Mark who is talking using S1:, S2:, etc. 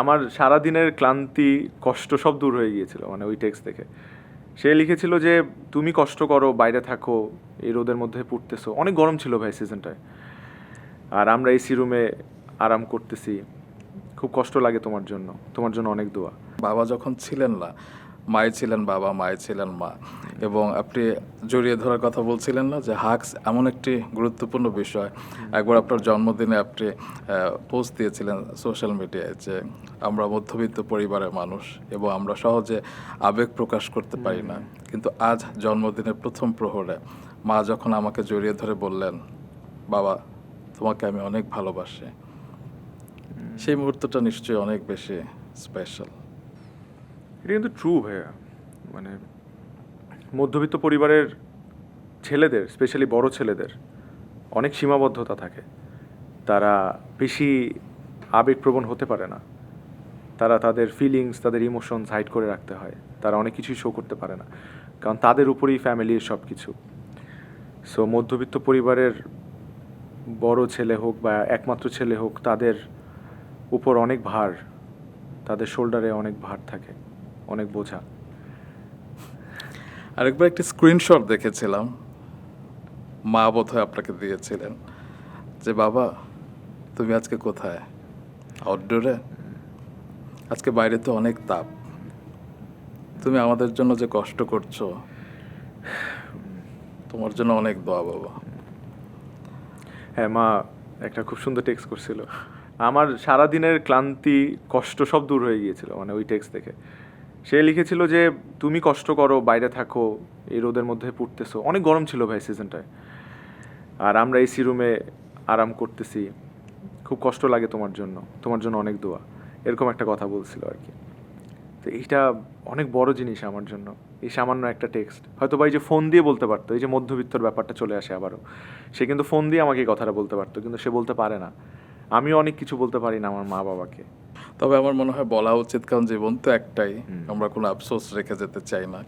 S1: আমার সারাদিনের ক্লান্তি, কষ্ট সব দূর হয়ে গিয়েছিল মানে ওই টেক্সট দেখে। সে লিখেছিল যে, তুমি কষ্ট করো, বাইরে থাকো, এই রোদের মধ্যে পড়তেছো। অনেক গরম ছিল ভাই সিজনটায় আর আমরা এসি রুমে আরাম করতেছি। খুব কষ্ট লাগে তোমার জন্য। তোমার জন্য অনেক দোয়া।
S2: বাবা যখন ছিলেন না মাই ছিলেন, বাবা মাই ছিলেন, মা। এবং আপনি জড়িয়ে ধরার কথা বলছিলেন না যে হাক্স এমন একটি গুরুত্বপূর্ণ বিষয়। একবার আপনার জন্মদিনে আপনি পোস্ট দিয়েছিলেন সোশ্যাল মিডিয়ায় যে আমরা মধ্যবিত্ত পরিবারের মানুষ এবং আমরা সহজে আবেগ প্রকাশ করতে পারি না। কিন্তু আজ জন্মদিনের প্রথম প্রহরে মা যখন আমাকে জড়িয়ে ধরে বললেন, বাবা, তোমাকে আমি অনেক ভালোবাসি। সেই মুহূর্তটা নিশ্চয়ই অনেক বেশি স্পেশাল
S1: এটা কিন্তু ট্রু ভাইয়া। মানে মধ্যবিত্ত পরিবারের ছেলেদের স্পেশালি বড় ছেলেদের, অনেক সীমাবদ্ধতা থাকে। তারা বেশি আবেগপ্রবণ হতে পারে না। তারা তাদের ফিলিংস তাদের ইমোশনস হাইড করে রাখতে হয়। তারা অনেক কিছুই শো করতে পারে না। কারণ তাদের উপরেই ফ্যামিলির সব কিছু সো মধ্যবিত্ত পরিবারের বড় ছেলে হোক বা একমাত্র ছেলে হোক, তাদের উপর অনেক ভার, তাদের শোল্ডারে অনেক ভার থাকে। অনেক বোঝা।
S2: আরেকবার একটি স্ক্রিনশট দেখেছিলাম। মা বোধহয় আপনাকে দিয়েছিলেন যে, বাবা, তুমি আজকে কোথায়? আউটডোরে আজকে বাইরে তো অনেক তাপ। তুমি আমাদের জন্য যে কষ্ট করছ, তোমার জন্য অনেক দোয়া, বাবা।
S1: হ্যাঁ মা, একটা খুব সুন্দর টেক্সট করছিল। আমার সারাদিনের ক্লান্তি, কষ্ট সব দূর হয়ে গিয়েছিল মানে ওই টেক্সট দেখে। সে লিখেছিল যে, তুমি কষ্ট করো, বাইরে থাকো, এই রোদের মধ্যে পড়তেছো। অনেক গরম ছিল ভাই সিজনটায় আর আমরা এসি রুমে আরাম করতেছি। খুব কষ্ট লাগে তোমার জন্য। তোমার জন্য অনেক দোয়া। এরকম একটা কথা বলছিল আর কি। তো এইটা অনেক বড় জিনিস আমার জন্য। এই সামান্য একটা টেক্সট হয়তো বা এই যে ফোন দিয়ে বলতে পারতো, এই যে মধ্যবিত্তর ব্যাপারটা চলে আসে আবারও। সে কিন্তু ফোন দিয়ে আমাকে এই কথাটা বলতে পারতো, কিন্তু সে বলতে পারে না। আমিও অনেক কিছু বলতে পারি না আমার মা বাবাকে
S2: তবে আমার মনে হয় বলা উচিত কারণ জীবন তো একটাই। আমরা কোনো আফসোস রেখে যেতে চাই না।